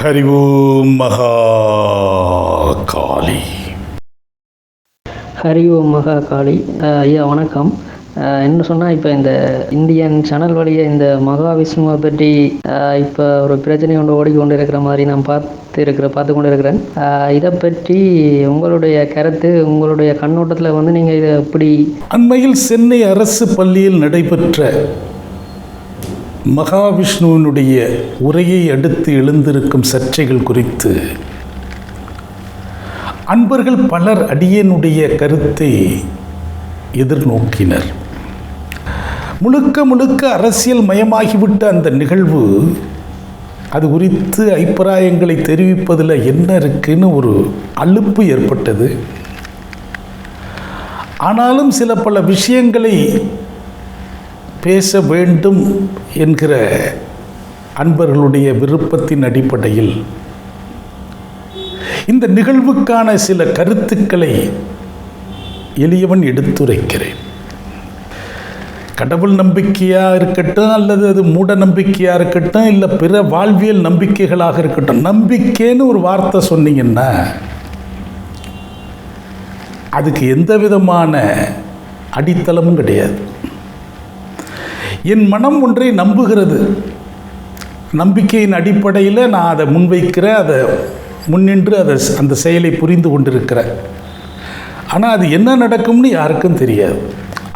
ஹரி ஓம் மகா காளி ஹரி ஓம் மகா காளி ஐயா வணக்கம். என்ன சொன்னால் இப்போ இந்த இந்தியன் சேனல் வழியே இந்த மகாவிஷ்ணுவை பற்றி இப்போ ஒரு பிரச்சனை ஒன்று ஓடிக்கொண்டு இருக்கிற மாதிரி நான் பார்த்து இருக்கிற பார்த்து கொண்டு இருக்கிறேன் இதை பற்றி உங்களுடைய கருத்து உங்களுடைய கண்ணோட்டத்தில் வந்து நீங்கள் இதை எப்படி அண்மையில் சென்னை அரசு பள்ளியில் நடைபெற்ற மகாவிஷ்ணுவினுடைய உரையை அடுத்து எழுந்திருக்கும் சர்ச்சைகள் குறித்து அன்பர்கள் பலர் அடியனுடைய கருத்தை எதிர்நோக்கினர். முழுக்க முழுக்க அரசியல் மயமாகிவிட்ட அந்த நிகழ்வு அது குறித்து அபிப்பிராயங்களை தெரிவிப்பதில் என்ன இருக்குன்னு ஒரு அலுப்பு ஏற்பட்டது. ஆனாலும் சில பல விஷயங்களை பேச வேண்டும் என்கிற அன்பர்களுடைய விருப்பத்தின் அடிப்படையில் இந்த நிகழ்வுக்கான சில கருத்துக்களை எளியவன் எடுத்துரைக்கிறேன். கடவுள் நம்பிக்கையாக இருக்கட்டும் அல்லது அது மூட நம்பிக்கையாக இருக்கட்டும் இல்லை பிற வாழ்வியல் நம்பிக்கைகளாக இருக்கட்டும் நம்பிக்கைன்னு ஒரு வார்த்தை சொன்னீங்கன்னா அதுக்கு எந்த விதமான அடித்தளமும் கிடையாது. என் மனம் ஒன்றை நம்புகிறது. நம்பிக்கையின் அடிப்படையில் நான் அதை முன்வைக்கிறேன் அதை முன்னின்று அதை அந்த செயலை புரிந்து கொண்டிருக்கிறேன். ஆனால் அது என்ன நடக்கும்னு யாருக்கும் தெரியாது.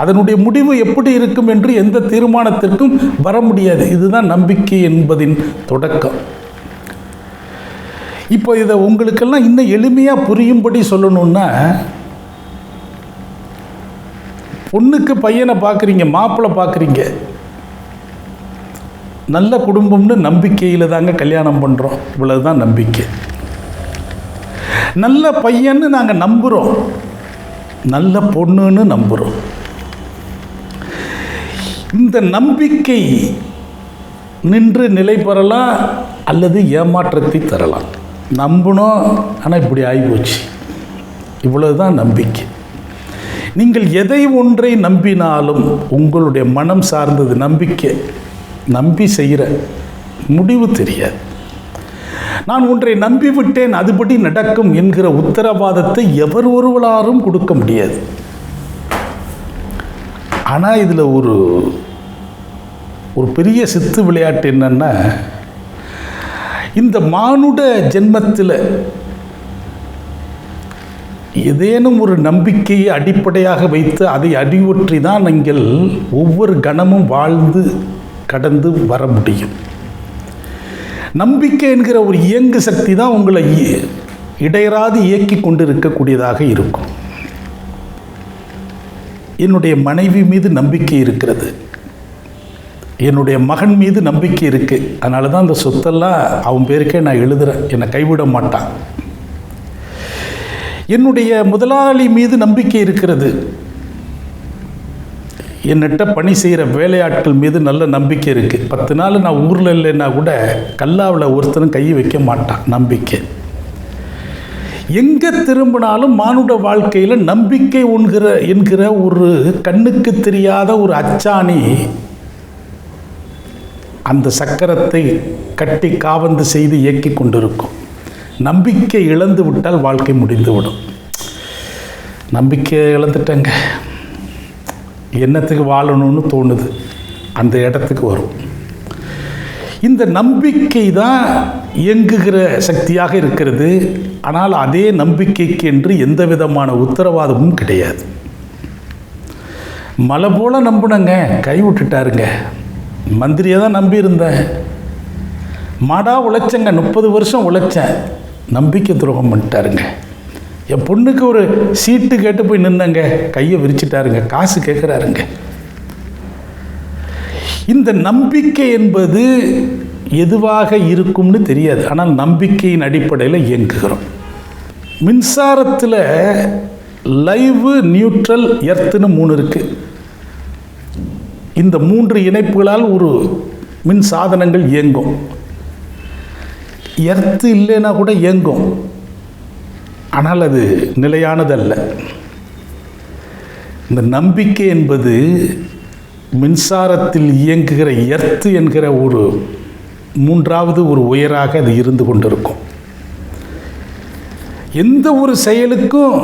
அதனுடைய முடிவு எப்படி இருக்கும் என்று எந்த தீர்மானத்திற்கும் வர முடியாது. இதுதான் நம்பிக்கை என்பதின் தொடக்கம். இப்போ இதை உங்களுக்கெல்லாம் இன்னும் எளிமையாக புரியும்படி சொல்லணுன்னா பொண்ணுக்கு பையனை பார்க்குறீங்க மாப்பிள்ளை பார்க்குறீங்க நல்ல குடும்பம்னு நம்பிக்கையில் தாங்க கல்யாணம் பண்ணுறோம் இவ்வளவு தான் நம்பிக்கை. நல்ல பையன்னு நாங்கள் நம்புகிறோம் நல்ல பொண்ணுன்னு நம்புகிறோம் இந்த நம்பிக்கை நின்று நிலை பெறலாம் அல்லது ஏமாற்றத்தை தரலாம். நம்பணும் ஆனால் இப்படி ஆகிப்போச்சு இவ்வளவு தான் நம்பிக்கை. நீங்கள் எதை ஒன்றை நம்பினாலும் உங்களுடைய மனம் சார்ந்தது நம்பிக்கை. நம்பி செய்கிற முடிவு தெரியாது. நான் ஒன்றை நம்பிவிட்டேன் அதுபடி நடக்கும் என்கிற உத்தரவாதத்தை எவர் ஒருவராலும் கொடுக்க முடியாது. ஆனால் இதில் ஒரு ஒரு பெரிய சித்து விளையாட்டு என்னென்னா இந்த மானுட ஜென்மத்தில் ஏதேனும் ஒரு நம்பிக்கையை அடிப்படையாக வைத்து அதை அடிவொற்றி தான் நீங்கள் ஒவ்வொரு கணமும் வாழ்ந்து கடந்து வர முடியும். நம்பிக்கை என்கிற ஒரு இயங்கு சக்தி தான் உங்களை இ- இடையறாது இயக்கி கொண்டு இருக்கக்கூடியதாக இருக்கும். என்னுடைய மனைவி மீது நம்பிக்கை இருக்கிறது. என்னுடைய மகன் மீது நம்பிக்கை இருக்குது அதனால தான் அந்த சொத்தெல்லாம் அவன் பேருக்கே நான் எழுதுகிறேன் என்னை கைவிட மாட்டான். என்னுடைய முதலாளி மீது நம்பிக்கை இருக்கிறது. என்னிட்ட பணி செய்கிற வேலையாட்கள் மீது நல்ல நம்பிக்கை இருக்குது பத்து நாள் நான் ஊரில் இல்லைன்னா கூட கல்லாவில் ஒருத்தனும் கை வைக்க மாட்டான். நம்பிக்கை. எங்கே திரும்பினாலும் மானுட வாழ்க்கையில் நம்பிக்கை உண்கிற என்கிற ஒரு கண்ணுக்கு தெரியாத ஒரு அச்சாணி அந்த சக்கரத்தை கட்டி காவந்து செய்து இயக்கி கொண்டிருக்கும். நம்பிக்கை இழந்து விட்டால் வாழ்க்கை முடிந்துவிடும் நம்பிக்கை இழந்துட்டேங்க. என்னத்துக்கு வாழணும்னு தோணுது. அந்த இடத்துக்கு வரும். இந்த நம்பிக்கை தான் இயங்குகிற சக்தியாக இருக்கிறது. ஆனால் அதே நம்பிக்கைக்கு என்று எந்த விதமான உத்தரவாதமும் கிடையாது. மலை போல நம்பினங்க கை விட்டுட்டாருங்க. மந்திரியை தான் நம்பியிருந்தேன் மாடா உழைச்சங்க முப்பது வருஷம் உழைச்சேன். நம்பிக்கை துரோகம் பண்ணிட்டாருங்க. என் பொண்ணுக்கு ஒரு சீட்டு கேட்டு போய் நின்னங்க. கையை விரிச்சிட்டாருங்க. காசு கேட்குறாருங்க இந்த நம்பிக்கை என்பது எதுவாக இருக்கும்னு தெரியாது. ஆனால் நம்பிக்கையின் அடிப்படையில் இயங்குகிறோம். மின்சாரத்தில் லைவு நியூட்ரல் எர்த்துன்னு மூணு இருக்குது இந்த மூன்று இணைப்புகளால் ஒரு மின் சாதனங்கள் இயங்கும். எர்த்து இல்லைன்னா கூட இயங்கும். ஆனால் அது நிலையானதல்ல. இந்த நம்பிக்கை என்பது மின்சாரத்தில் இயங்குகிற எர்த்து என்கிற ஒரு மூன்றாவது ஒரு உயராக அது இருந்து கொண்டிருக்கும். எந்த ஒரு செயலுக்கும்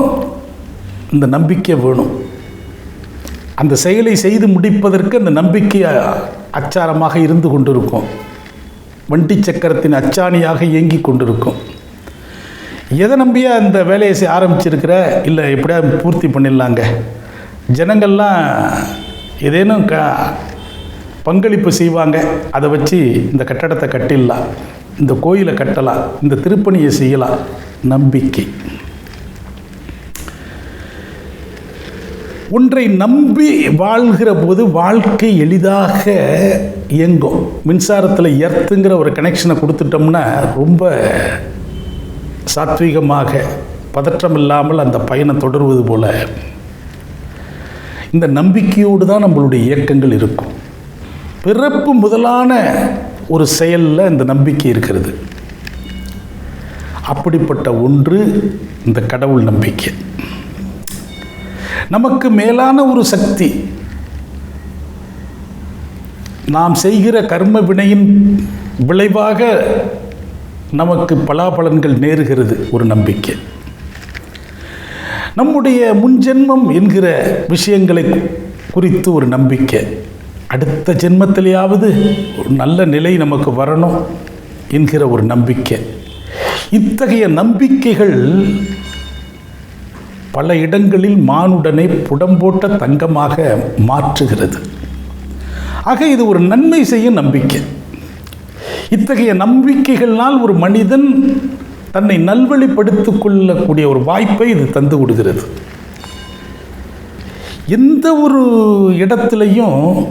இந்த நம்பிக்கை வேணும். அந்த செயலை செய்து முடிப்பதற்கு அந்த நம்பிக்கை அச்சாரமாக இருந்து கொண்டிருக்கும். வண்டி சக்கரத்தின் அச்சாணியாக இயங்கி கொண்டிருக்கும். எதை நம்பியா அந்த வேலையை செய்ய ஆரம்பிச்சிருக்கிற? இல்லை எப்படியா பூர்த்தி பண்ணிடலாங்க. ஜனங்கள்லாம் ஏதேனும் க பங்களிப்பு செய்வாங்க. அதை வச்சு இந்த கட்டடத்தை கட்டிடலாம். இந்த கோயிலை கட்டலாம். இந்த திருப்பணியை செய்யலாம். நம்பிக்கை. ஒன்றை நம்பி வாழ்கிற போது வாழ்க்கை எளிதாக இயங்கும். மின்சாரத்தில் எர்த்துங்கிற ஒரு கனெக்ஷனை கொடுத்துட்டோம்னா ரொம்ப சாத்வீகமாக பதற்றம் இல்லாமல் அந்த பயணம் தொடர்வது போல இந்த நம்பிக்கையோடு தான் நம்மளுடைய இயக்கங்கள் இருக்கும். பிறப்பு முதலான ஒரு செயலில் இந்த நம்பிக்கை இருக்கிறது. அப்படிப்பட்ட ஒன்று இந்த கடவுள் நம்பிக்கை. நமக்கு மேலான ஒரு சக்தி. நாம் செய்கிற கர்ம வினையின் விளைவாக நமக்கு பலாபலன்கள் நேருகிறது ஒரு நம்பிக்கை. நம்முடைய முன்ஜென்மம் என்கிற விஷயங்களை குறித்து ஒரு நம்பிக்கை. அடுத்த ஜென்மத்திலேயாவது ஒரு நல்ல நிலை நமக்கு வரணும் என்கிற ஒரு நம்பிக்கை. இத்தகைய நம்பிக்கைகள் பல இடங்களில் மானுடனை புடம்போட்ட தங்கமாக மாற்றுகிறது. ஆக இது ஒரு நன்மை செய்யும் நம்பிக்கை. இத்தகைய நம்பிக்கைகளால் ஒரு மனிதன் தன்னை நல்வழிப்படுத்திக் கொள்ளக்கூடிய ஒரு வாய்ப்பை இது தந்து விடுகிறது எந்த ஒரு இடத்துலையும்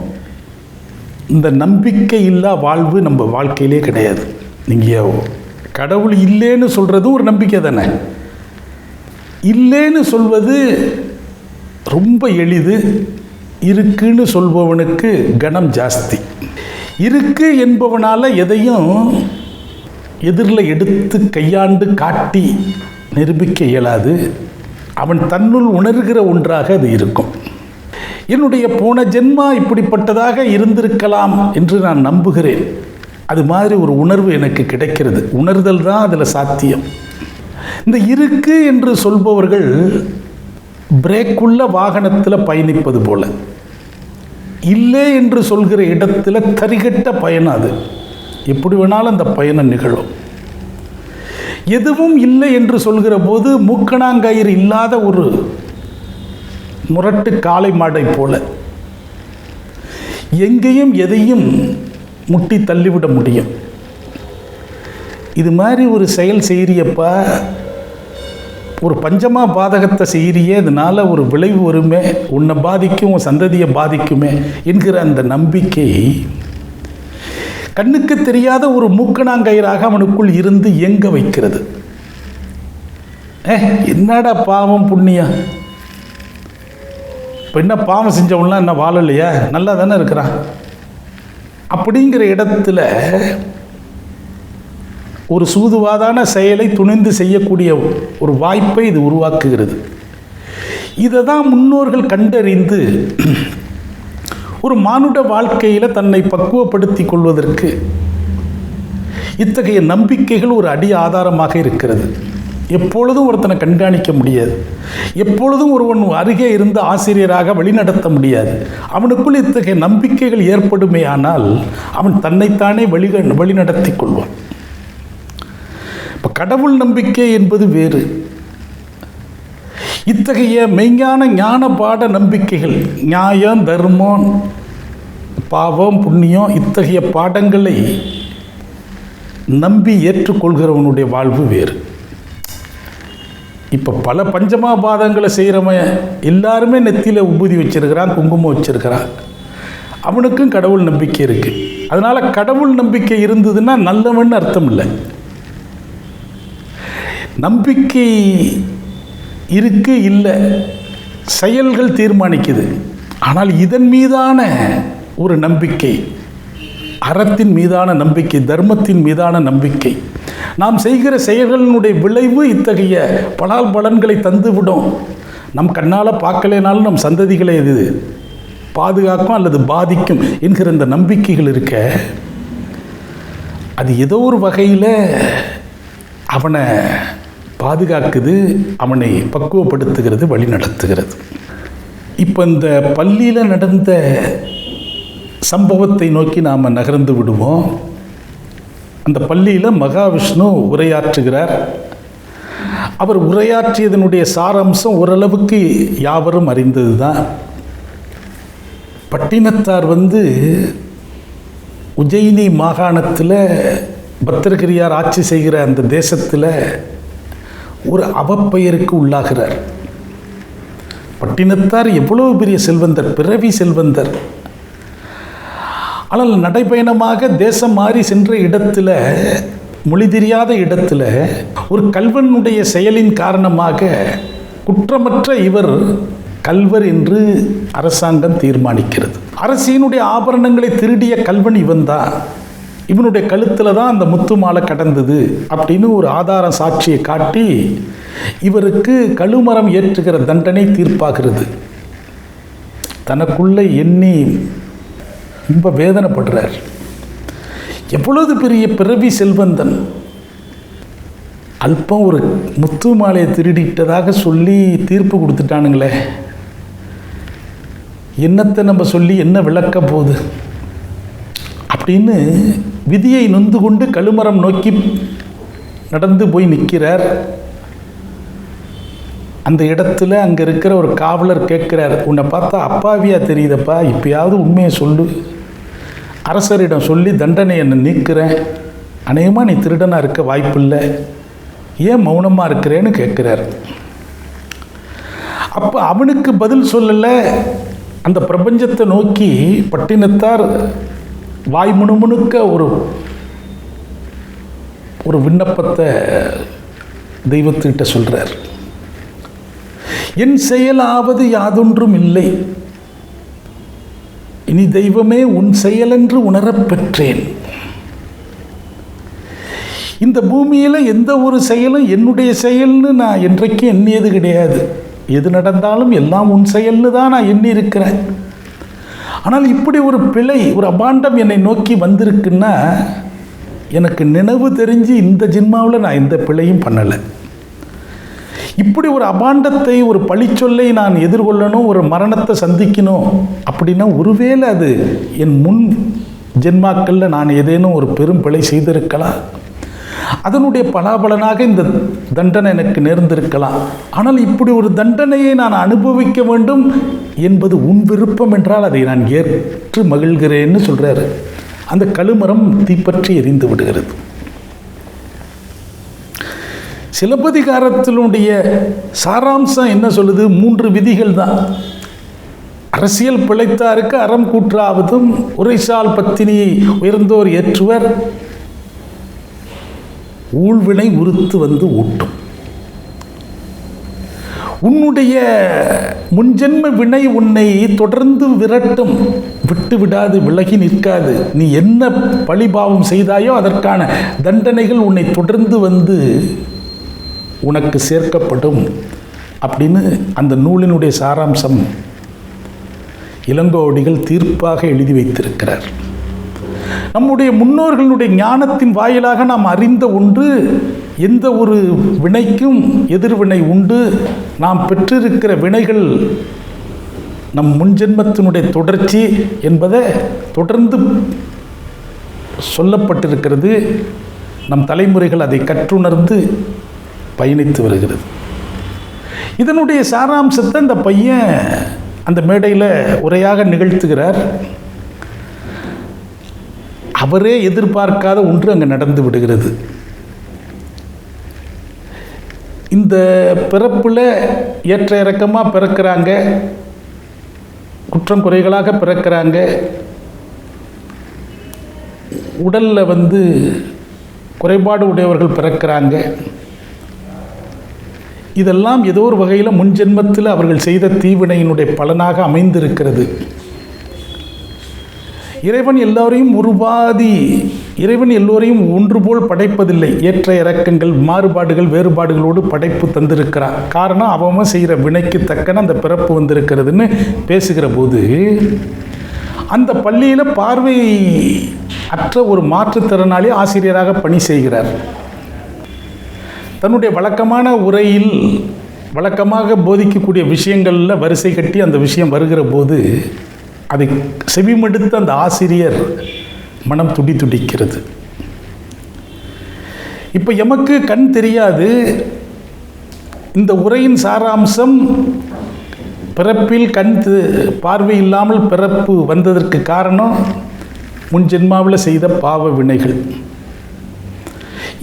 இந்த நம்பிக்கை இல்லா வாழ்வு நம்ம வாழ்க்கையிலே கிடையாது. நீங்கள் கடவுள் இல்லைன்னு சொல்கிறதும் ஒரு நம்பிக்கை தானே? இல்லைன்னு சொல்வது ரொம்ப எளிது. இருக்குன்னு சொல்பவனுக்கு கணம் ஜாஸ்தி. இருக்கு என்பவனால் எதையும் எதிரில் எடுத்து கையாண்டு காட்டி நிரூபிக்க இயலாது. அவன் தன்னுள் உணர்கிற ஒன்றாக அது இருக்கும். என்னுடைய போன ஜென்மா இப்படிப்பட்டதாக இருந்திருக்கலாம் என்று நான் நம்புகிறேன். அது மாதிரி ஒரு உணர்வு எனக்கு கிடைக்கிறது. உணர்தல் தான் அதில் சாத்தியம். இந்த இருக்கு என்று சொல்பவர்கள் பிரேக்குள்ள வாகனத்தில் பயணிப்பது போல. இல்லை என்று சொல்கிற இடத்துல தரிகட்ட பயணம் அது. எப்படி வேணாலும் அந்த பயணம் நிகழும். எதுவும் இல்லை என்று சொல்கிற போது மூக்கணாங்கயிறு இல்லாத ஒரு முரட்டு காளை மாடை போல எங்கேயும் எதையும் முட்டி தள்ளிவிட முடியும். இது மாதிரி ஒரு செயல் செய்கிறியப்பா ஒரு பஞ்சமா பாதகத்தை செய்கிறியே இதனால் ஒரு விளைவு வருமே உன்னை பாதிக்கும் உன் சந்ததியை பாதிக்குமே என்கிற அந்த நம்பிக்கை கண்ணுக்கு தெரியாத ஒரு மூக்கணாங்கயிறாக அவனுக்குள் இருந்து இயங்க வைக்கிறது. ஏ என்னடா பாவம் புண்ணியம்? இப்போ என்ன பாவம் செஞ்சவன்லாம் என்ன வாழலையா? நல்லா தானே இருக்கிறான். அப்படிங்கிற இடத்துல ஒரு சூதுவாதான செயலை துணிந்து செய்யக்கூடிய ஒரு வாய்ப்பை இது உருவாக்குகிறது. இதை தான் முன்னோர்கள் கண்டறிந்து ஒரு மானுட வாழ்க்கையில் தன்னை பக்குவப்படுத்தி கொள்வதற்கு இத்தகைய நம்பிக்கைகள் ஒரு அடி ஆதாரமாக இருக்கிறது. எப்பொழுதும் ஒருத்தனை கண்காணிக்க முடியாது. எப்பொழுதும் ஒருவன் அருகே இருந்து ஆசிரியராக வழிநடத்த முடியாது. அவனுக்குள் இத்தகைய நம்பிக்கைகள் ஏற்படுமே ஆனால் அவன் தன்னைத்தானே வழி வழிநடத்தி கொள்வான். இப்போ கடவுள் நம்பிக்கை என்பது வேறு. இத்தகைய மெய்ஞான ஞான பாட நம்பிக்கைகள் நியாயம் தர்மம் பாவம் புண்ணியம் இத்தகைய பாடங்களை நம்பி ஏற்றுக்கொள்கிறவனுடைய வாழ்வு வேறு. இப்போ பல பஞ்சமாபாதங்களை செய்கிறவன் எல்லாருமே நெத்தியில் உபூதி வச்சிருக்கிறான் குங்குமம் வச்சிருக்கிறான். அவனுக்கும் கடவுள் நம்பிக்கை இருக்குது அதனால் கடவுள் நம்பிக்கை இருந்ததுன்னா நல்லவன் அர்த்தம் இல்லை. நம்பிக்கை இருக்கு இல்லை. செயல்கள் தீர்மானிக்குது. ஆனால் இதன் மீதான ஒரு நம்பிக்கை அறத்தின் மீதான நம்பிக்கை தர்மத்தின் மீதான நம்பிக்கை. நாம் செய்கிற செயல்களினுடைய விளைவு இத்தகைய பலால் பலன்களை தந்துவிடும். நம் கண்ணால் பார்க்கலைனாலும் நம் சந்ததிகளை இது பாதுகாக்கும் அல்லது பாதிக்கும் என்கிற இந்த நம்பிக்கைகள் இருக்க அது ஏதோ ஒரு வகையில் அவனை பாதுகாக்குது அவனை பக்குவப்படுத்துகிறது வழி நடத்துகிறது இப்போ இந்த பள்ளியில் நடந்த சம்பவத்தை நோக்கி நாம் நகர்ந்து விடுவோம். அந்த பள்ளியில் மகாவிஷ்ணு உரையாற்றுகிறார். அவர் உரையாற்றியதனுடைய சாராம்சம் ஓரளவுக்கு யாவரும் அறிந்தது தான் பட்டினத்தார் வந்து உஜயினி மாகாணத்தில் பத்திரகிரியார் ஆட்சி செய்கிற அந்த தேசத்தில் ஒரு அவப்பெயருக்கு உள்ளாகிறார். பட்டினத்தார் எவ்வளவு பெரிய செல்வந்தர் பிறவி செல்வந்தர். ஆனால் நடைபயணமாக தேசம் மாறி சென்ற இடத்துல மொழி தெரியாத இடத்துல ஒரு கல்வனுடைய செயலின் காரணமாக குற்றமற்ற இவர் கல்வர் என்று அரசாங்கம் தீர்மானிக்கிறது. அரசியனுடைய ஆபரணங்களை திருடிய கல்வன் இவன்தான். இவனுடைய கழுத்தில் தான் அந்த முத்து மாலை கடந்தது அப்படின்னு ஒரு ஆதாரம் சாட்சியை காட்டி இவருக்கு கழுமரம் ஏற்றுகிற தண்டனை தீர்ப்பாகிறது. தனக்குள்ளே எண்ணி ரொம்ப வேதனைப்படுறார். எவ்வளவு பெரிய பிறவி செல்வந்தன். அல்பம் ஒரு முத்து மாலையை திருடிட்டதாக சொல்லி தீர்ப்பு கொடுத்துட்டானுங்களே. என்னத்தை நம்ம சொல்லி என்ன விளக்க போகுது? அப்படின்னு விதியை நொந்து கொண்டு கழுமரம் நோக்கி நடந்து போய் நிற்கிறார். அந்த இடத்துல அங்கே இருக்கிற ஒரு காவலர் கேட்குறார். உன்னை பார்த்தா அப்பாவியாக தெரியுதப்பா. இப்பயாவது உண்மையை சொல்லு. அரசரிடம் சொல்லி தண்டனை என்னை நீக்கிறேன். அநேகமாக நீ திருடனாக இருக்க வாய்ப்பில்லை. ஏன் மௌனமாக இருக்கிறேன்னு கேட்குறார். அப்போ அவனுக்கு பதில் சொல்லலை. அந்த பிரபஞ்சத்தை நோக்கி பட்டினத்தார் வாய் முணுமுணுக்க ஒரு ஒரு விண்ணப்பத்தை தெய்வத்துக்கிட்ட சொல்கிறார் என் செயலாவது யாதொன்றும் இல்லை. இனி தெய்வமே உன் செயலென்று உணரப்பெற்றேன் இந்த பூமியில் எந்த ஒரு செயலும் என்னுடைய செயல்னு நான் என்றைக்கும் எண்ணியது கிடையாது. எது நடந்தாலும் எல்லாம் உன் செயல்னு தான் நான் எண்ணி இருக்கிறேன் ஆனால் இப்படி ஒரு பிழை ஒரு அபாண்டம் என்னை நோக்கி வந்திருக்குன்னா எனக்கு நினைவு தெரிஞ்சு இந்த ஜென்மாவில் நான் எந்த பிழையும் பண்ணலை. இப்படி ஒரு அபாண்டத்தை ஒரு பழிச்சொல்லை நான் எதிர்கொள்ளணும் ஒரு மரணத்தை சந்திக்கணும் அப்படின்னா ஒருவேளை அது என் முன் ஜென்மாக்களில் நான் ஏதேனும் ஒரு பெரும் பிழை செய்திருக்கலாம். அதனுடைய பலாபலனாக இந்த தண்டனை எனக்கு நேர்ந்திருக்கலாம். ஆனால் இப்படி ஒரு தண்டனையை நான் அனுபவிக்க வேண்டும் என்பது உன் விருப்பம் என்றால் அதை நான் ஏற்று மகிழ்கிறேன்னு சொல்கிறாரு அந்த கழுமரம் தீப்பற்றி எரிந்து விடுகிறது. சிலப்பதிகாரத்தினுடைய சாராம்சம் என்ன சொல்லுது? மூன்று விதிகள் தான். அரசியல் பிழைத்தாருக்கு அறம் கூற்றாவதும் உரைசால் பத்தினியை உயர்ந்தோர் ஏற்றுவர். ஊழ்வினை உறுத்து வந்து ஊட்டும். உன்னுடைய முன்ஜென்ம வினை உன்னை தொடர்ந்து விரட்டும். விட்டு விடாது விலகி நிற்காது. நீ என்ன பழிபாவம் செய்தாயோ அதற்கான தண்டனைகள் உன்னை தொடர்ந்து வந்து உனக்கு சேர்க்கப்படும் அப்படின்னு அந்த நூலினுடைய சாராம்சம் இளங்கோவடிகள் தீர்ப்பாக எழுதி வைத்திருக்கிறார். நம்முடைய முன்னோர்களுடைய ஞானத்தின் வாயிலாக நாம் அறிந்த ஒன்று எந்த ஒரு வினைக்கும் எதிர்வினை உண்டு. நாம் பெற்றிருக்கிற வினைகள் நம் முன்ஜென்மத்தினுடைய தொடர்ச்சி என்பதை தொடர்ந்து சொல்லப்பட்டிருக்கிறது. நம் தலைமுறைகள் அதை கற்றுணர்ந்து பயணித்து வருகிறது. இதனுடைய சாராம்சத்தை அந்த பையன் அந்த மேடையில் உரையாக நிகழ்த்துகிறார். அவரே எதிர்பார்க்காத ஒன்று அங்கே நடந்து விடுகிறது. இந்த பிறப்பில் ஏற்ற இறக்கமாக பிறக்கிறாங்க குற்றம் குறைகளாக பிறக்கிறாங்க. உடலில் வந்து குறைபாடு உடையவர்கள் பிறக்கிறாங்க. இதெல்லாம் ஏதோ ஒரு வகையில் முன்ஜென்மத்தில் அவர்கள் செய்த தீவினையினுடைய பலனாக அமைந்திருக்கிறது. இறைவன் எல்லோரையும் உருவாதி இறைவன் எல்லோரையும் ஒன்று போல் படைப்பதில்லை. ஏற்ற இறக்கங்கள் மாறுபாடுகள் வேறுபாடுகளோடு படைப்பு தந்திருக்கிறார் காரணம் அவன் செய்கிற வினைக்கு தக்கன அந்த பிறப்பு வந்திருக்கிறதுன்னு பேசுகிற போது அந்த பள்ளியில் பார்வை அற்ற ஒரு மாற்றுத்திறனாளி ஆசிரியராக பணி செய்கிறார். தன்னுடைய வழக்கமான உரையில் வழக்கமாக போதிக்கக்கூடிய விஷயங்களில் வரிசை கட்டி அந்த விஷயம் வருகிற போது அதை செவிமடுத்த அந்த ஆசிரியர் மனம் துடி துடிக்கிறது. இப்போ எமக்கு கண் தெரியாது. இந்த உரையின் சாராம்சம் பிறப்பில் கண் பார்வை இல்லாமல் பிறப்பு வந்ததற்கு காரணம் முன் ஜென்மாவில் செய்த பாவ வினைகள்.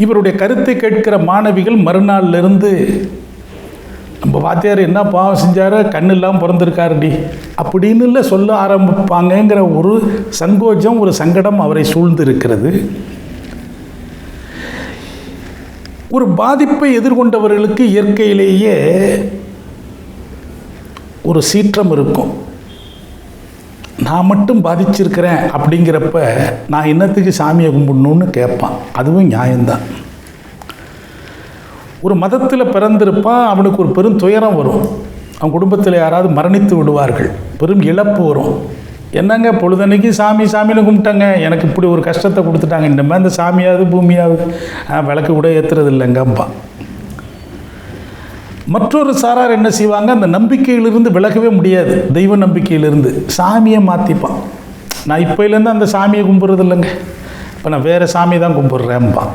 இவருடைய கருத்தை கேட்கிற மாணவிகள் மறுநாளிலிருந்து நம்ம வாத்தியார் என்ன பாவம் செஞ்சாரோ கண்ணு இல்லாமல் பிறந்திருக்காருடி. அப்படின்னு இல்லை சொல்ல ஆரம்பிப்பாங்கங்கிற ஒரு சங்கோஜம் ஒரு சங்கடம் அவரை சூழ்ந்து இருக்கிறது ஒரு பாதிப்பை எதிர்கொண்டவர்களுக்கு இயற்கையிலேயே ஒரு சீற்றம் இருக்கும். நான் மட்டும் பாதிச்சிருக்கிறேன் அப்படிங்கிறப்ப நான் என்னத்துக்கு சாமியை கும்பிடணும்னு கேட்பான். அதுவும் நியாயம்தான். ஒரு மதத்தில் பிறந்திருப்பான் அவனுக்கு ஒரு பெரும் துயரம் வரும். அவன் குடும்பத்தில் யாராவது மரணித்து விடுவார்கள். பெரும் இழப்பு வரும். என்னங்க பொழுதன்னைக்கு சாமி சாமின்னு கும்பிட்டாங்க. எனக்கு இப்படி ஒரு கஷ்டத்தை கொடுத்துட்டாங்க. இந்த மாதிரி இந்த சாமியாவது பூமியாவது. விளக்கு கூட ஏற்றுறது இல்லைங்கப்பா மற்றொரு சாரார் என்ன செய்வாங்க? அந்த நம்பிக்கையிலிருந்து விலகவே முடியாது. தெய்வ நம்பிக்கையிலிருந்து. சாமியை மாற்றிப்பான் நான் இப்போலேருந்து அந்த சாமியை கும்பிட்றது இல்லைங்க இப்போ நான் வேறு சாமி தான் கும்பிட்றேன்பான்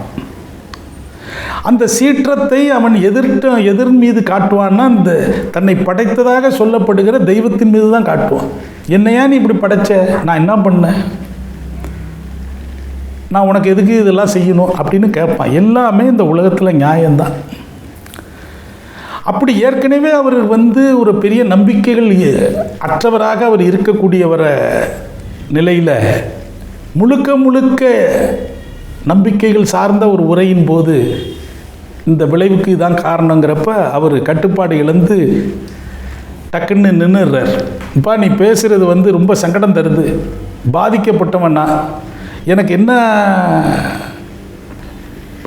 அந்த சீற்றத்தை அவன் எதிர்த்து எதிர் மீது காட்டுவான்னா அந்த தன்னை படைத்ததாக சொல்லப்படுகிற தெய்வத்தின் மீது தான் காட்டுவான். என்னையா நீ இப்படி படைச்ச? நான் என்ன பண்ணேன்? நான் உனக்கு எதுக்கு இதெல்லாம் செய்யணும் அப்படின்னு கேட்பான். எல்லாமே இந்த உலகத்தில் நியாயம்தான். அப்படி ஏற்கனவே அவர் வந்து ஒரு பெரிய நம்பிக்கைகள் அற்றவராக அவர் இருக்கக்கூடியவர நிலையில் முழுக்க முழுக்க நம்பிக்கைகள் சார்ந்த ஒரு உரையின் போது இந்த விளைவுக்கு இதான் காரணங்கிறப்ப அவர் கட்டுப்பாடு இழந்து டக்குன்னு நின்றுடுறார் இப்போ நீ பேசுகிறது வந்து ரொம்ப சங்கடம் தருது. பாதிக்கப்பட்டவனா எனக்கு என்ன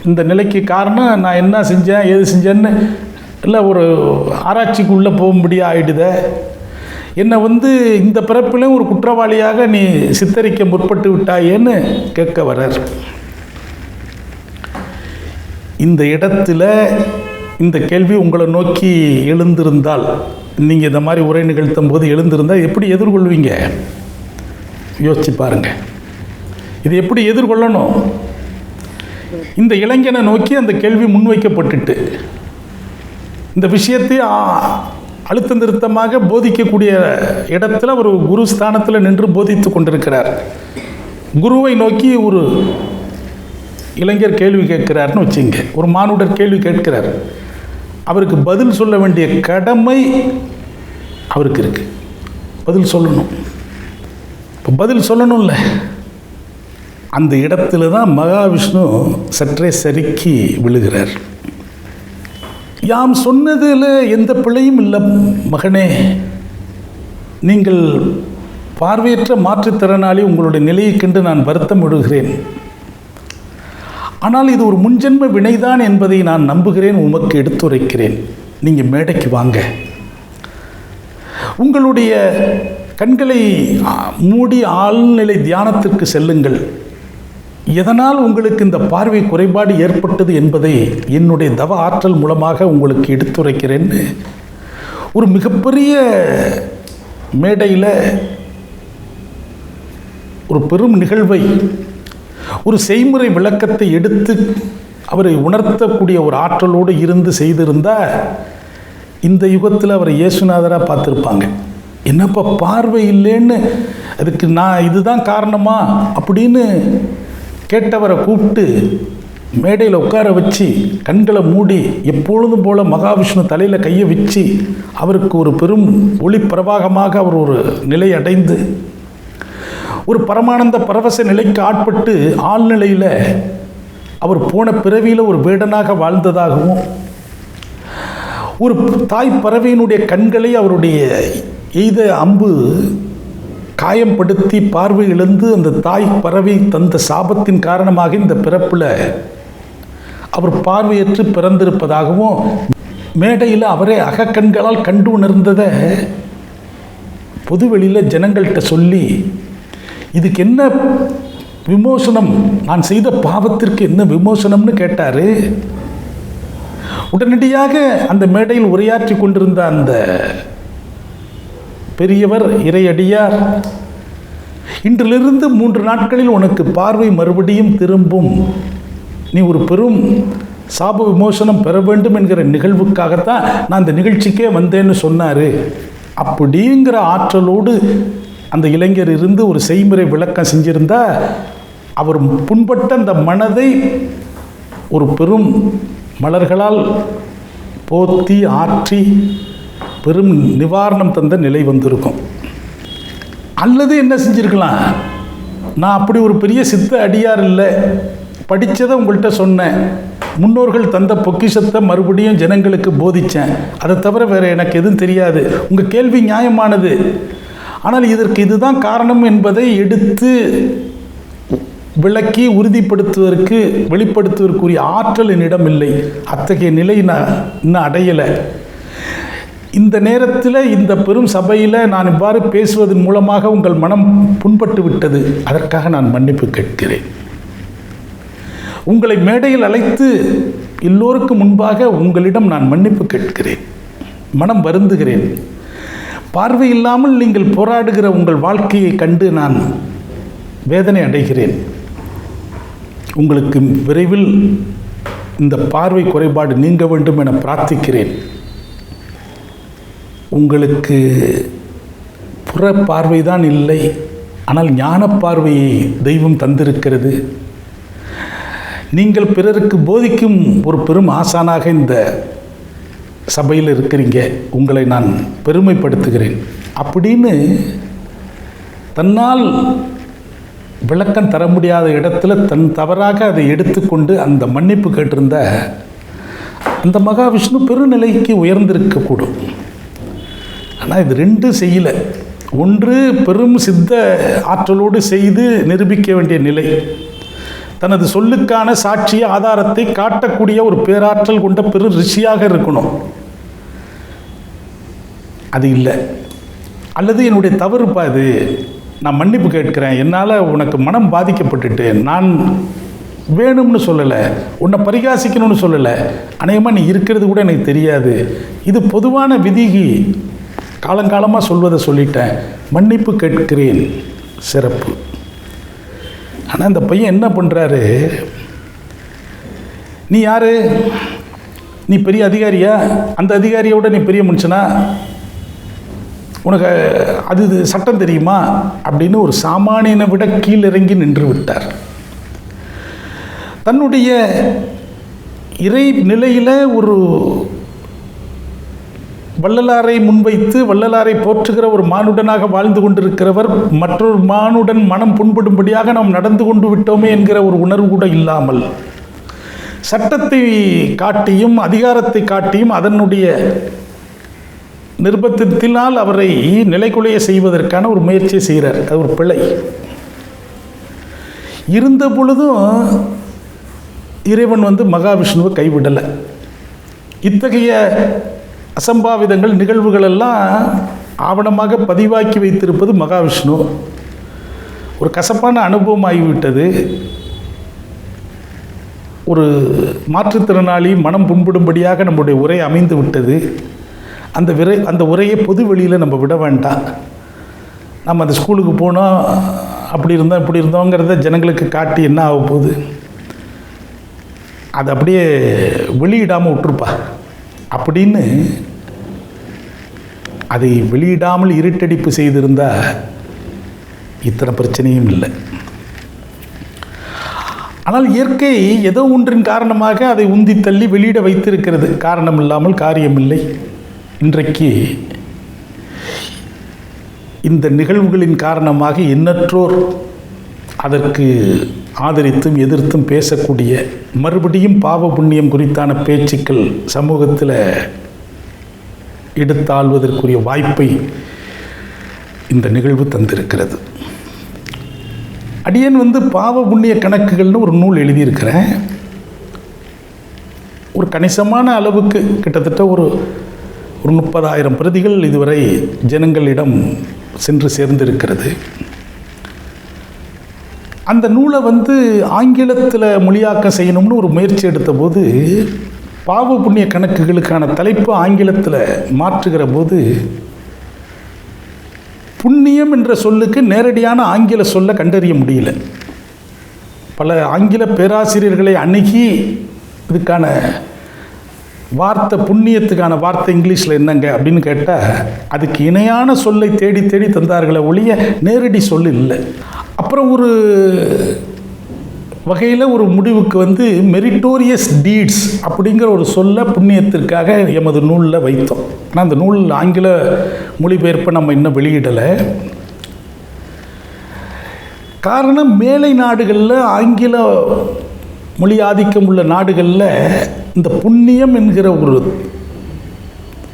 இந்த நிலைக்கு காரணம்? நான் என்ன செஞ்சேன்? ஏது செஞ்சேன்னு? இல்லை ஒரு ஆராய்ச்சிக்குள்ளே போகும்படியாக ஆயிடுதே. என்னை வந்து இந்த பிறப்பிலும் ஒரு குற்றவாளியாக நீ சித்தரிக்க முற்பட்டு விட்டாயேன்னு கேட்க வர்றார். இந்த இடத்துல இந்த கேள்வி உங்களை நோக்கி எழுந்திருந்தால் நீங்கள் இந்த மாதிரி உரை நிகழ்த்தும் போது எழுந்திருந்தால் எப்படி எதிர்கொள்வீங்க? யோசிச்சு பாருங்க. இது எப்படி எதிர்கொள்ளணும்? இந்த இளைஞனை நோக்கி அந்த கேள்வி முன்வைக்கப்பட்டுட்டு இந்த விஷயத்தை அழுத்த நிறுத்தமாக போதிக்கக்கூடிய இடத்துல அவர் குரு ஸ்தானத்தில் நின்று போதித்து கொண்டிருக்கிறார். குருவை நோக்கி ஒரு இளைஞர் கேள்வி கேட்கிறார்னு வச்சுங்க. ஒரு மானுடர் கேள்வி கேட்கிறார். அவருக்கு பதில் சொல்ல வேண்டிய கடமை அவருக்கு இருக்கு. பதில் சொல்லணும். இப்போ பதில் சொல்லணும்ல. அந்த இடத்துல தான் மகாவிஷ்ணு சற்றே சறுக்கி விழுகிறார். யாம் சொன்னதில் எந்த பிழையும் இல்லை மகனே. நீங்கள் பார்வையற்ற மாற்றுத்திறனாளி உங்களுடைய நிலையை கண்டு நான் வருத்தம் விடுகிறேன். ஆனால் இது ஒரு முன்ஜென்ம வினைதான் என்பதை நான் நம்புகிறேன் உமக்கு எடுத்துரைக்கிறேன். நீங்கள் மேடைக்கு வாங்க. உங்களுடைய கண்களை மூடி ஆழ்நிலை தியானத்திற்கு செல்லுங்கள். எதனால் உங்களுக்கு இந்த பார்வை குறைபாடு ஏற்பட்டது என்பதை என்னுடைய தவ ஆற்றல் மூலமாக உங்களுக்கு எடுத்துரைக்கிறேன். ஒரு மிகப்பெரிய மேடையில் ஒரு பெரும் நிகழ்வை ஒரு செய்முறை விளக்கத்தை எடுத்து அவரை உணர்த்தக்கூடிய ஒரு ஆற்றலோடு இருந்து செய்திருந்தால் இந்த யுகத்தில் அவரை இயேசுநாதராக பார்த்துருப்பாங்க. என்னப்பா பார்வை இல்லைன்னு அதுக்கு நான் இதுதான் காரணமா அப்படின்னு கேட்டவரை கூப்பிட்டு மேடையில் உட்கார வச்சு கண்களை மூடி எப்பொழுதும் போல மகாவிஷ்ணு தலையில் கையை வச்சு அவருக்கு ஒரு பெரும் ஒளி பிரவாகமாக அவர் ஒரு நிலை அடைந்து ஒரு பரமானந்த பரவச நிலைக்கு ஆட்பட்டு ஆழ்நிலையில் அவர் போன பிறவியில் ஒரு வேடனாக வாழ்ந்ததாகவும் ஒரு தாய் பறவையினுடைய கண்களை அவருடைய எய்த அம்பு காயம்படுத்தி பார்வை இழந்து அந்த தாய் பறவை தந்த சாபத்தின் காரணமாக இந்த பிறப்பில் அவர் பார்வையற்று பிறந்திருப்பதாகவும் மேடையில் அவரே அகக்கண்களால் கண்டு உணர்ந்ததை பொதுவெளியில் ஜனங்கள்கிட்ட சொல்லி இதுக்கு என்ன விமோசனம்? நான் செய்த பாவத்திற்கு என்ன விமோசனம்னு கேட்டார்? உடனடியாக அந்த மேடையில் உரையாற்றி கொண்டிருந்த அந்த பெரியவர் இறையடியார் இன்றிலிருந்து மூன்று நாட்களில் உனக்கு பார்வை மறுபடியும் திரும்பும். நீ ஒரு பெரும் சாப விமோசனம் பெற வேண்டும் என்கிற நிகழ்வுக்காகத்தான் நான் இந்த நிகழ்ச்சிக்கே வந்தேன்னு சொன்னார். அப்படிங்கிற ஆற்றலோடு அந்த இளைஞர் இருந்து ஒரு செய்முறை விளக்கம் செஞ்சிருந்தா அவர் புண்பட்ட அந்த மனதை ஒரு பெரும் மலர்களால் போத்தி ஆற்றி பெரும் நிவாரணம் தந்த நிலை வந்திருக்கும். அல்லது என்ன செஞ்சிருக்கலாம்? நான் அப்படி ஒரு பெரிய சித்த அடியார் இல்லை. படித்ததை உங்கள்கிட்ட சொன்னேன். முன்னோர்கள் தந்த பொக்கிஷத்தை மறுபடியும் ஜனங்களுக்கு போதித்தேன் அதை தவிர வேறு எனக்கு எதுவும் தெரியாது. உங்கள் கேள்வி நியாயமானது. ஆனால் இதற்கு இதுதான் காரணம் என்பதை எடுத்து விளக்கி உறுதிப்படுத்துவதற்கு வெளிப்படுத்துவதற்குரிய ஆற்றல் என்னிடம் இல்லை. அத்தகைய நிலை நான் இன்னும் அடையலை. இந்த நேரத்தில் இந்த பெரும் சபையில் நான் இவ்வாறு பேசுவதன் மூலமாக உங்கள் மனம் புண்பட்டு விட்டது. அதற்காக நான் மன்னிப்பு கேட்கிறேன். உங்களை மேடையில் அழைத்து எல்லோருக்கும் முன்பாக உங்களிடம் நான் மன்னிப்பு கேட்கிறேன். மனம் வருந்துகிறேன். பார்வை இல்லாமல் நீங்கள் போராடுகிற உங்கள் வாழ்க்கையை கண்டு நான் வேதனை அடைகிறேன். உங்களுக்கு விரைவில் இந்த பார்வை குறைபாடு நீங்க வேண்டும் என பிரார்த்திக்கிறேன். உங்களுக்கு புற பார்வை தான் இல்லை ஆனால் ஞான பார்வையை தெய்வம் தந்திருக்கிறது. நீங்கள் பிறருக்கு போதிக்கும் ஒரு பெரும் ஆசானாக இந்த சபையில் இருக்கிறீங்க உங்களை நான் பெருமைப்படுத்துகிறேன். அப்படின்னு தன்னால் விளக்கம் தர முடியாத இடத்துல தன் தவறாக அதை எடுத்துக்கொண்டு அந்த மன்னிப்பு கேட்டிருந்த அந்த மகாவிஷ்ணு பெருநிலைக்கு உயர்ந்திருக்கக்கூடும். ஆனால் இது ரெண்டும் செய்யலை. ஒன்று பெரும் சித்த ஆற்றலோடு செய்து நிரூபிக்க வேண்டிய நிலை. தனது சொல்லுக்கான சாட்சிய ஆதாரத்தை காட்டக்கூடிய ஒரு பேராற்றல் கொண்ட பெரு ரிஷியாக இருக்கணும். அது இல்லை. அல்லது என்னுடைய தவறுப்பா அது நான் மன்னிப்பு கேட்கிறேன். என்னால் உனக்கு மனம் பாதிக்கப்பட்டுட்டு நான் வேணும்னு சொல்லலை. உன்னை பரிகாசிக்கணும்னு சொல்லலை. அநேகமாக நீ இருக்கிறது கூட எனக்கு தெரியாது. இது பொதுவான விதிகி. காலங்காலமாக சொல்வதை சொல்லிட்டேன். மன்னிப்பு கேட்கிறேன். சிறப்பு. ஆனால் இந்த பையன் என்ன பண்ணுறாரு நீ யாரு? நீ பெரிய அதிகாரியா? அந்த அதிகாரியோட நீ பெரிய மனுஷனா? உனக்கு அது இது சட்டம் தெரியுமா? அப்படின்னு ஒரு சாமானியனை விட கீழிறங்கி நின்று விட்டார். தன்னுடைய இறை நிலையில் ஒரு வள்ளலாரை முன்வைத்து வள்ளலாரை போற்றுகிற ஒரு மானுடனாக வாழ்ந்து கொண்டிருக்கிறவர் மற்றொரு மானுடன் மனம் புண்படும்படியாக நாம் நடந்து கொண்டு விட்டோமே என்கிற ஒரு உணர்வு கூட இல்லாமல். சட்டத்தை காட்டியும் அதிகாரத்தை காட்டியும் அதனுடைய நிர்பந்தத்தினால் அவரை நிலைக்குலைய செய்வதற்கான ஒரு முயற்சியை செய்கிறார். அது ஒரு பிழை. இருந்த பொழுதும் இறைவன் வந்து மகாவிஷ்ணுவை கைவிடலை. இத்தகைய அசம்பாவிதங்கள் நிகழ்வுகள் எல்லாம் ஆவணமாக பதிவாக்கி வைத்திருப்பது மகாவிஷ்ணு. ஒரு கசப்பான அனுபவம் ஆகிவிட்டது ஒரு மாற்றுத்திறனாளி மனம் புண்படும்படியாக நம்முடைய உரை அமைந்து விட்டது. அந்த விரை அந்த உரையை பொது வெளியில் நம்ம விட வேண்டாம். நம்ம அந்த ஸ்கூலுக்கு போனோம் அப்படி இருந்தோம் இப்படி இருந்தோங்கிறத ஜனங்களுக்கு காட்டி என்ன ஆக போகுது? அதை அப்படியே வெளியிடாமல் விட்டுருப்பா. அப்படின்னு அதை வெளியிடாமல் இருட்டடிப்பு செய்திருந்தால் இத்தனை பிரச்சனையும் இல்லை. ஆனால் இயற்கை ஏதோ ஒன்றின் காரணமாக அதை உந்தி தள்ளி வெளியிட வைத்திருக்கிறது. காரணம் இல்லாமல் காரியமில்லை. இன்றைக்கு இந்த நிகழ்வுகளின் காரணமாக எண்ணற்றோர் அதற்கு ஆதரித்தும் எதிர்த்தும் பேசக்கூடிய மறுபடியும் பாவ புண்ணியம் குறித்தான பேச்சுக்கள் சமூகத்தில் எடுத்தாள்வதற்குரிய வாய்ப்பை இந்த நிகழ்வு தந்திருக்கிறது. அடியன் வந்து பாவ புண்ணிய கணக்குகள்னு ஒரு நூல் எழுதியிருக்கிறேன். ஒரு கணிசமான அளவுக்கு கிட்டத்தட்ட ஒரு ஒரு முப்பதாயிரம் பிரதிகள் இதுவரை ஜனங்களிடம் சென்று சேர்ந்திருக்கிறது. அந்த நூலை வந்து ஆங்கிலத்தில் மொழியாக்கம் செய்யணும்னு ஒரு முயற்சி எடுத்தபோது பாவ புண்ணிய கணக்குகளுக்கான தலைப்பு ஆங்கிலத்தில் மாற்றுகிற போது புண்ணியம் என்ற சொல்லுக்கு நேரடியான ஆங்கில சொல்ல கண்டறிய முடியல. பல ஆங்கில பேராசிரியர்களை அணுகி இதுக்கான வார்த்தை புண்ணியத்துக்கான வார்த்தை இங்கிலீஷில் என்னங்க அப்படின்னு கேட்டால் அதுக்கு இணையான சொல்லை தேடி தேடி தந்தார்களே ஒழிய நேரடி சொல் இல்லை. அப்புறம் ஒரு வகையில் ஒரு முடிவுக்கு வந்து மெரிட்டோரியஸ் டீட்ஸ் அப்படிங்கிற ஒரு சொல்ல புண்ணியத்திற்காக எமது நூலில் வைத்தோம். ஆனால் அந்த நூல் ஆங்கில மொழிபெயர்ப்பை நம்ம இன்னும் வெளியிடலை. காரணம் மேலை நாடுகளில் ஆங்கில மொழி ஆதிக்கம் உள்ள நாடுகளில் இந்த புண்ணியம் என்கிற ஒரு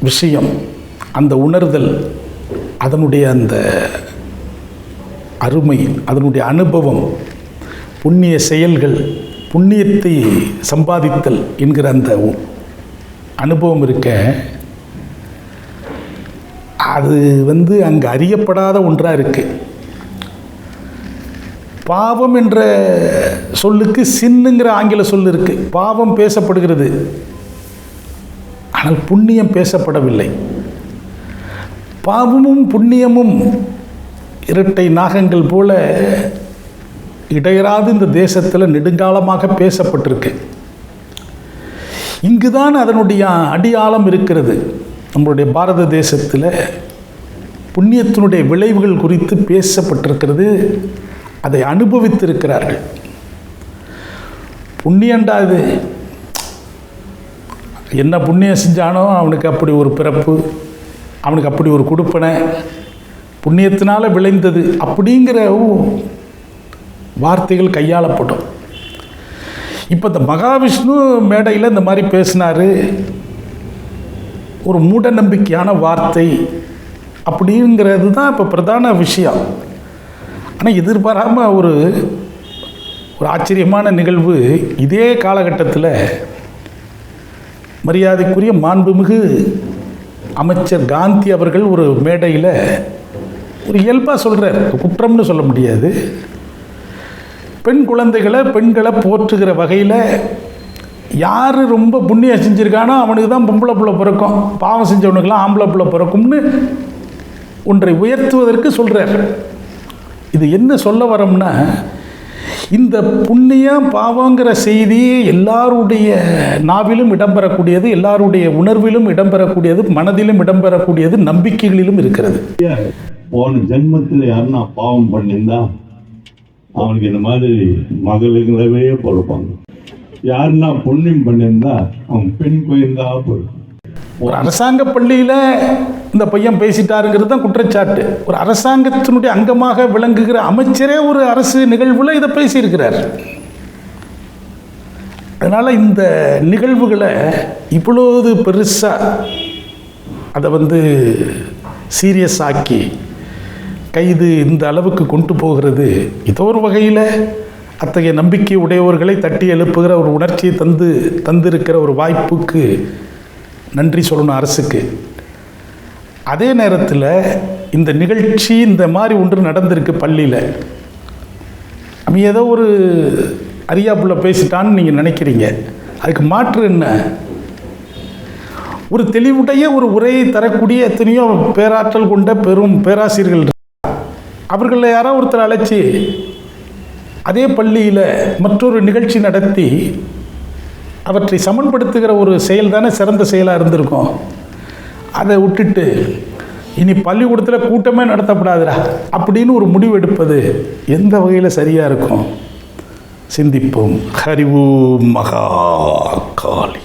விஷயம் அந்த உணர்தல் அதனுடைய அந்த அருமை அதனுடைய அனுபவம் புண்ணிய செயல்கள் புண்ணியத்தை சம்பாதித்தல் என்கிற அந்த உ- அனுபவம் இருக்க அது வந்து அங்கு அறியப்படாத ஒன்றாக இருக்குது பாவம் என்ற சொல்லுக்கு சின்னுங்கிற ஆங்கில சொல் இருக்குது பாவம் பேசப்படுகிறது. ஆனால் புண்ணியம் பேசப்படவில்லை. பாவமும் புண்ணியமும் இரட்டை நாகங்கள் போல இடையராது இந்த தேசத்தில் நெடுங்காலமாக பேசப்பட்டிருக்கு. இங்குதான் அதனுடைய அடியாளம் இருக்கிறது. நம்மளுடைய பாரத தேசத்தில் புண்ணியத்தினுடைய விளைவுகள் குறித்து பேசப்பட்டிருக்கிறது. அதை அனுபவித்திருக்கிறார்கள். புண்ணியண்டா இது? என்ன புண்ணியம் செஞ்சானோ அவனுக்கு அப்படி ஒரு பிறப்பு அவனுக்கு அப்படி ஒரு கொடுப்பனை புண்ணியத்தினால விளைந்தது அப்படிங்கிற வார்த்தைகள் கையாளப்படும் இப்போ இந்த மகாவிஷ்ணு மேடையில் இந்த மாதிரி பேசினார். ஒரு மூட நம்பிக்கையான வார்த்தை அப்படிங்கிறது தான் இப்போ பிரதான விஷயம். ஆனால் எதிர்பாராமல் ஒரு ஒரு ஆச்சரியமான நிகழ்வு இதே காலகட்டத்தில் மரியாதைக்குரிய மாண்புமிகு அமைச்சர் காந்தி அவர்கள் ஒரு மேடையில் ஒரு இயல்பாக சொல்கிறார் குற்றம்னு சொல்ல முடியாது. பெண் குழந்தைகளை பெண்களை போற்றுகிற வகையில் யார் ரொம்ப புண்ணியம் செஞ்சுருக்கானோ அவனுக்கு தான் பொம்பளை பிள்ளை பிறக்கும். பாவம் செஞ்சவனுக்கெல்லாம் ஆம்பளை பிள்ளை பிறக்கும்னு ஒன்றை உயர்த்துவதற்கு சொல்கிறார் இது என்ன சொல்ல வரோம்னா இந்த புண்ணியம் பாவங்கிற செய்தி எல்லாருடைய நாவிலும் இடம்பெறக்கூடியது எல்லாருடைய உணர்விலும் இடம்பெறக்கூடியது மனதிலும் இடம்பெறக்கூடியது நம்பிக்கைகளிலும் இருக்கிறது. போன ஜென்மத்தில் யாருன்னா பாவம் பண்ணியிருந்தா அவனுக்கு இந்த மாதிரி மகளுங்களவே பொறுப்பாங்க. யாருன்னா புண்ணியம் பண்ணியிருந்தா அவன் பெண் குழந்தா பொறுப்பு ஒரு அரசாங்க பள்ளியில் இந்த பையன் பேசிட்டாருங்கிறது தான் குற்றச்சாட்டு. ஒரு அரசாங்கத்தினுடைய அங்கமாக விளங்குகிற அமைச்சரே ஒரு அரசு நிகழ்வில் இதை பேசியிருக்கிறார். அதனால் இந்த நிகழ்வுகளை இவ்வளோது பெருசாக அதை வந்து சீரியஸ் ஆக்கி கைது இந்த அளவுக்கு கொண்டு போகிறது. ஏதோ ஒரு வகையில் அத்தகைய நம்பிக்கை உடையவர்களை தட்டி எழுப்புகிற ஒரு உணர்ச்சியை தந்து தந்திருக்கிற ஒரு வாய்ப்புக்கு நன்றி சொல்லணும் அரசுக்கு. அதே நேரத்தில் இந்த நிகழ்ச்சி இந்த மாதிரி ஒன்று நடந்திருக்கு பள்ளியில். அவன் ஏதோ ஒரு அரியாப்புள்ள பேசிட்டான்னு நீங்கள் நினைக்கிறீங்க. அதுக்கு மாற்று என்ன? ஒரு தெளிவுடைய ஒரு உரையை தரக்கூடிய எத்தனையோ பேராற்றல் கொண்ட பெரும் பேராசிரியர்கள் அவர்களில் அவர்களை யாரோ ஒருத்தர் அழைச்சி அதே பள்ளியில் மற்றொரு நிகழ்ச்சி நடத்தி அவற்றை சமன்படுத்துகிற ஒரு செயல் தானே சிறந்த செயலாக இருந்திருக்கும். அதை விட்டுட்டு இனி பள்ளிக்கூடத்தில் கூட்டமே நடத்தப்படாதுடா அப்படின்னு ஒரு முடிவு எடுப்பது எந்த வகையில் சரியாக இருக்கும்? சிந்திப்போம். ஹரிவு மகா காளி